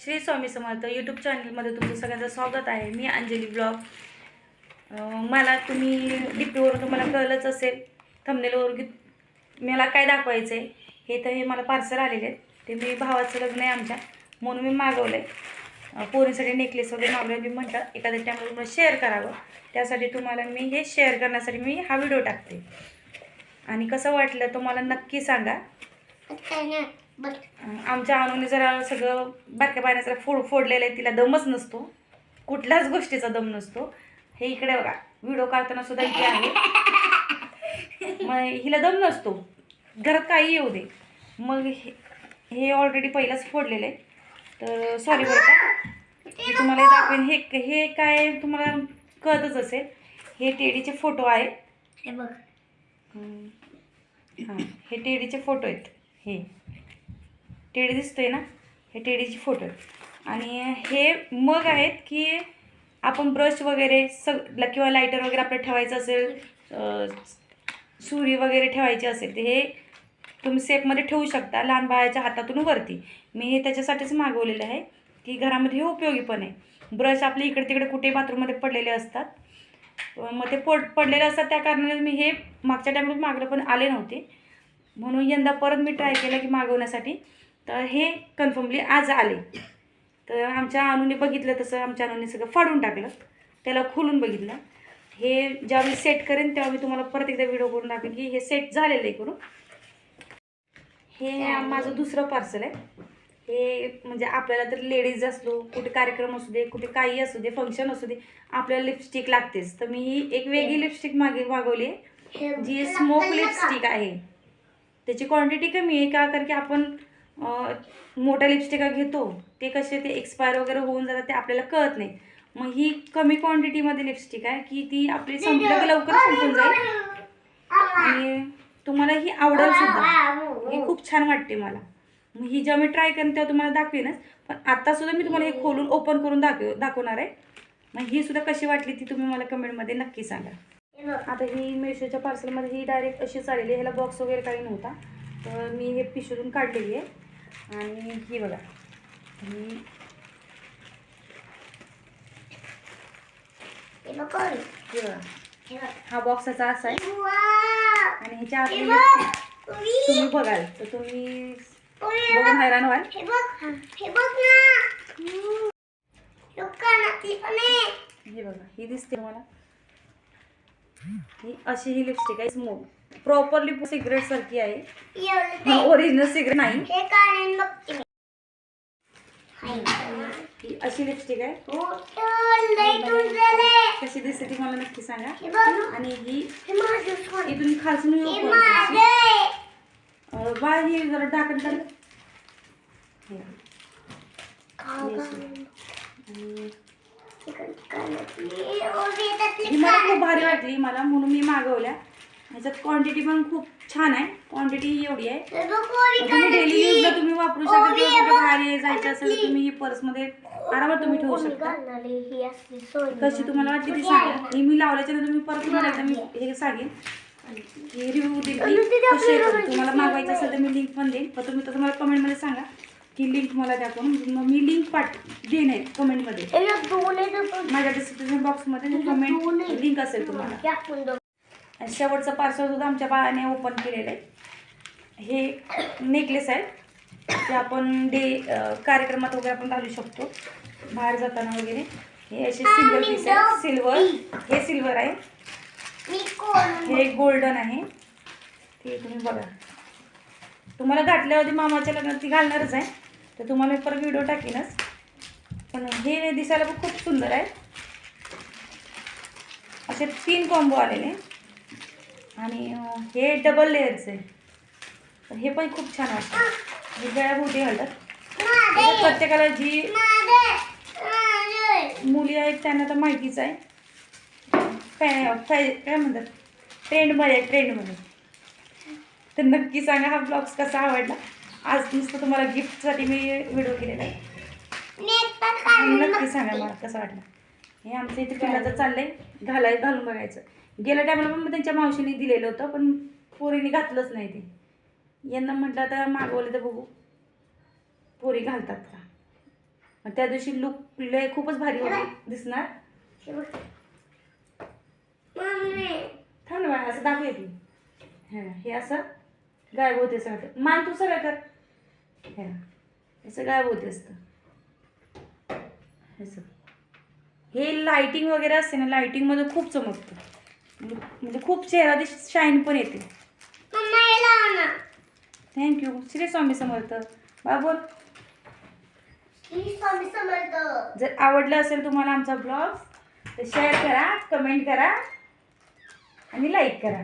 श्री स्वामी समर्थ YouTube चॅनलमध्ये तुमचं सगळ्यांचं स्वागत आहे. मी अंजली ब्लॉग. मला तुम्ही डीपीवरून तुम्हाला कळलंच असेल थंबनेलवर मला काय दाखवायचं आहे हे तर हे मला पार्सल आलेले आहेत. ते मी भावाचं लग्न आहे आमच्या म्हणून मी मागवलं आहे पोरीसाठी नेकलेस वगैरे मागवले मी म्हटलं एखाद्या टायमाला तुम्हाला शेअर करावं. त्यासाठी तुम्हाला मी हे शेअर करण्यासाठी मी हा व्हिडिओ टाकते. आणि कसं वाटलं तुम्हाला नक्की सांगा. आमच्या अनुने जरा सगळं बारक्या पाण्याचा फोड फोडलेलं आहे तिला दमच नसतो. कुठल्याच गोष्टीचा दम नसतो. हे इकडे बघा व्हिडिओ काढताना सुद्धा इथे आहे. मग हिला दम नसतो. घरात काही येऊ दे. मग हे हे ऑलरेडी पहिलाच फोडलेलं आहे. तर सॉरी बरं का. मी तुम्हाला हे दाखवेन. हे हे काय तुम्हाला कळतच असेल. हे टेडीचे फोटो आहेत. हे बघ. हम्म. हां हे टेडीचे फोटो आहेत. हे. टेडी दिसतोय ना? हे टेडीचे फोटो आणि हे मग आहेत की आपण ब्रश वगैरे सग किंवा लायटर वगैरे आपलं ठेवायचं असेल सुरी वगैरे ठेवायची असेल तर हे तुम्ही सेफमध्ये ठेवू शकता लहान बाळाच्या हातातून वरती. मी हे त्याच्यासाठीच मागवलेलं आहे की घरामध्ये हे उपयोगी पण आहे. ब्रश आपले इकडे तिकडे कुठे बाथरूममध्ये पडलेले असतात. मग ते पड पडलेले असतात त्या कारणाने मी हे मागच्या टायमाला मागलं पण आले नव्हते. म्हणून यंदा परत मी ट्राय केलं की मागवण्यासाठी. तर हे कन्फर्मली आज आले. तर आमच्या अनुने बघितलं तसं आमच्या अनुने सगळं फाडून टाकलं. त्याला खोलून बघितलं. हे जेव्हा मी सेट करेन तेव्हा मी तुम्हाला परत एकदा व्हिडिओ करून दाखवेन की हे सेट झालेलं आहे करून. हे माझं दुसरं पार्सल आहे. हे म्हणजे आपल्याला तर लेडीज असलो कुठे कार्यक्रम असू दे कुठे काही असू दे फंक्शन असू दे आपल्याला लिपस्टिक लागतेच. तर मी ही एक वेगळी लिपस्टिक मागे मागवली आहे जी स्मोक लिपस्टिक आहे. त्याची क्वांटिटी कमी आहे का? कारण की आपण मोठ्या लिपस्टिका घेतो ते कसे ते एक्सपायर वगैरे होऊन जातात ते आपल्याला कळत नाही. मग ही कमी क्वांटिटीमध्ये लिपस्टिक आहे की ती आपली संपलं लवकर संपून जाईल. आणि तुम्हाला ही आवडेल सुद्धा. ही खूप छान वाटते मला. मग ही जेव्हा मी ट्राय करेन तेव्हा तुम्हाला दाखवेनच. पण आता सुद्धा मी तुम्हाला हे खोलून ओपन करून दाखव दाखवणार आहे. मग ही सुद्धा कशी वाटली ती तुम्ही मला कमेंटमध्ये नक्की सांगा. आता ही मेशोच्या पार्सलमध्ये ही डायरेक्ट अशीच आलेली आहे. ह्याला बॉक्स वगैरे काही नव्हता. तर मी हे पिशवीतून काढलेली आहे. आणि ही बघा. ही हे बघ? ही हे. हा बॉक्स असा असा आहे! आणि ह्याच्या. तुम्ही बघाल. तर तुम्ही बघून बघ. हैराण व्हाल. हे बघ! हे हे ही दिसते मला ही अशी ही लिपस्टिक आहे स्मोक प्रॉपरली सिगरेट सारखी आहे. ओरिजिनल सिगरेट नाही. हे. ही अशी लिपस्टिक आहे. तुझं कशी दिसते ती मला नक्की सांगा. हे आणि ही हे. इथून खालसून हे बाळ ही जरा हे. हे ही मला खूप. भारी वाटली मला म्हणून मी मागवल्या. ह्याच्यात क्वांटिटी पण खूप छान आहे क्वांटिटी एवढी आहे हे तुम्ही डेली यूजला कानातली. तुम्ही वापरू शकता किंवा कुठे. बाहेर जायचं असेल तर तुम्ही ही पर्समध्ये आरामात तुम्ही ठेवू शकता ही कशी तुम्हाला वाटली ती माझी. सांगा ही मी लावल्याच्या नंतर मी परत एकदा मी हे सांगेन की रिव्ह्यू देईल कशी. तुम्हाला मागवायचं असेल तर मी लिंक पण देईन पण तुम्ही तसं मला कमेंटमध्ये सांगा की लिंक मला द्या मग मी लिंक पाठ देईन आहे कमेंटमध्ये. माझ्या डिस्क्रिप्शन बॉक्समध्ये कमेंट. लिंक असेल तुम्हाला. आणि शेवटचं पार्सल सुद्धा आमच्या बाळाने ओपन केलेलं आहे. हे नेकलेस आहे. ते आपण डे कार्यक्रमात वगैरे आपण घालू शकतो. बाहेर जाताना वगैरे. हे असे सिल्वर पीस आहे सिल्वर हे सिल्वर आहे. हे गोल्डन आहे. ते तुम्ही बघा. तुम्हाला घातल्यावरती मामाच्या लग्नात ती घालणारच आहे. तर तुम्हाला मी परत व्हिडिओ टाकीनच. पण हे दिसायला पण खूप सुंदर आहे. असे तीन कॉम्बो आलेले. आणि हे डबल लेअरचे तर हे पण खूप छान वाटतं हे गळ्याभोवती घालतात प्रत्येकाला जी मुली आहेत त्यांना तर माहितीच आहे. फॅ फॅ काय म्हणतात? ट्रेंडमध्ये ट्रेंडमध्ये तर नक्की सांगा हा ब्लॉग्स कसा आवडला? आज नुसतं तुम्हाला गिफ्टसाठी मी व्हिडिओ केलेला आहे. नक्की सांगा मला कसं वाटलं. हे आमच्या इथे पिल्लाचं चाललंय घालाय घालून बघायचं. गेल्या टायमाला पण त्यांच्या मावशीने दिलेलं होतं पण पोरीने घातलंच नाही ते. यांना म्हटलं आता मागवलं तर बघू. पोरी घालतात का? मग त्या दिवशी लुक लय खूपच भारी होती. दिसणार? हे थांब ना असं दाखवूया की. हां हे असं गायब होते सगळं. मान तू सगळं कर. ह्या असं गायब होते असतं. असं हे लाइटिंग वगैरे असते ना लाइटिंगमध्ये खूप चमकतं. म्हणजे खूप चेहरा दिस शाईन पण येते. Thank you Shri Swami Samarth. बा बोल. श्री स्वामी समर्थ. जर आवडलं असेल तुम्हाला आमचा ब्लॉग तर शेअर करा कमेंट करा आणि लाईक करा.